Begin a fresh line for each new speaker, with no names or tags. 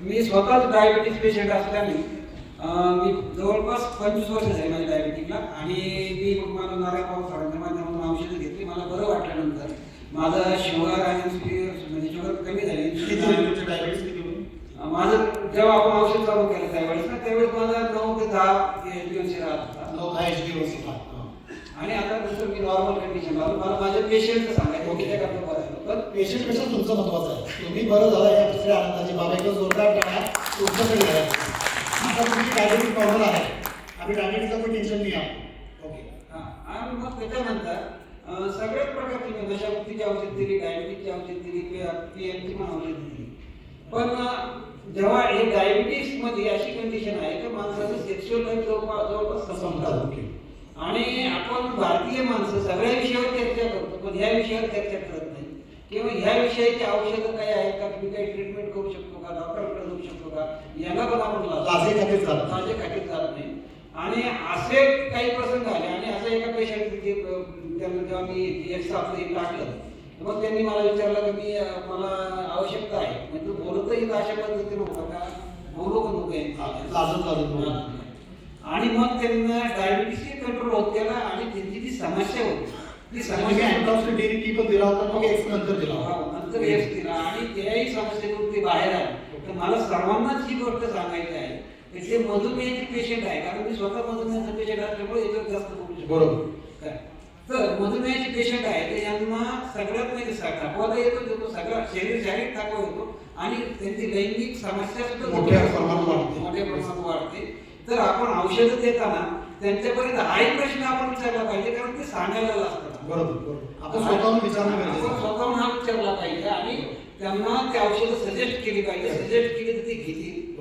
मी स्वतःच diabetes patient असल्याने मी जवळपास पंचवीस वर्ष झाली माझ्या डायबिटीसला आणि मी मला नारळ पाऊस माध्यमातून औषधं घेतली. मला बरं वाटल्यानंतर माझं शुगर आणि म्हणजे शुगर कमी झाली. माझं जेव्हा आपण औषध चालू केलं त्यावेळेस ना त्यावेळेस माझा नऊ ते दहा दिवशी राहत होता.
नऊ दहा वरती होता. हा.
आणि आता नंतर मी नॉर्मल कंडिशन आलो मला माझ्या पेशंटचं सांगायचं झालं पण
पेशंटपेक्षा तुमचं महत्वाचं आहे. तुम्ही बरं झालं या दुसऱ्या आनंदाची बाबा एकच जोरदार टाळ्या तुमच्याकडे घ्यायला आता तुमची डायबिटीस प्रॉब्लेम आहे. आम्ही डायबिटीसचं पण टेन्शन नाही आहे. ओके
हा, आणि मग त्याच्यानंतर सगळ्याच प्रकारची नशामुक्तीची औषध दिली डायबिटीसची औषध दिली पी एमची पण औषध दिली. पण जेव्हा हे डायबिटीसमध्ये अशी कंडिशन आहे की माणसाचं सेक्शुअल लाईफ जवळपास जवळपास
संपतात
आणि आपण भारतीय माणसं सगळ्या विषयावर चर्चा करतो पण ह्या विषयावर चर्चा करत किंवा ह्या विषयाची औषधं काय आहेत का? मी काही ट्रीटमेंट करू शकतो का? डॉक्टरकडे जाऊ शकतो का? याला पण आपण
लाजे खातीर जात.
लाजे जात नाही. आणि असे काही प्रसंग आले आणि असं एका पेशंट त्यांना जेव्हा मी एक आपलं हे टाकलं मग त्यांनी मला विचारलं की मी मला आवश्यकता आहे. म्हणजे तू बोलतही अशा पद्धतीने होता का? बोलू का नको
लाजत लाजत.
आणि मग त्यांना डायबिटीसही कंट्रोल होत गेला आणि त्यांची जी समस्या होती ती
पण दिला होता नंतर दिला
हा,
होता
नंतर यश दिला आणि त्याही समस्येतून ते बाहेर आले. तर मला सर्वांनाच ही गोष्ट सांगायची आहे. ते मधुमेहाचे पेशंट आहे. कारण मी स्वतः मधुमेहाचा पेशंट असल्यामुळे याच्यावर जास्त बोलू शकतो
बरोबर.
काय? तर मधुमेहाचे पेशंट आहे. तर यांना सगळ्यात म्हणजे थकवा येतो येतो सगळा शरीर शारीरिक थकवा येतो. आणि त्यांची लैंगिक समस्या सुद्धा
मोठ्या प्रमाणात वाढते.
मोठ्या प्रमाणात वाढते. तर आपण औषधं देताना त्यांच्यापर्यंत हाही प्रश्न विचारला पाहिजे कारण ते सांगायला लागतात
बरोबर आपण स्वतःहून विचारणं
आपण
गरजेचं आहे.
स्वतःहून हा विचारला पाहिजे आणि त्यांना ते औषधं सजेस्ट केली पाहिजे. सजेस्ट केली तर ती घेतील.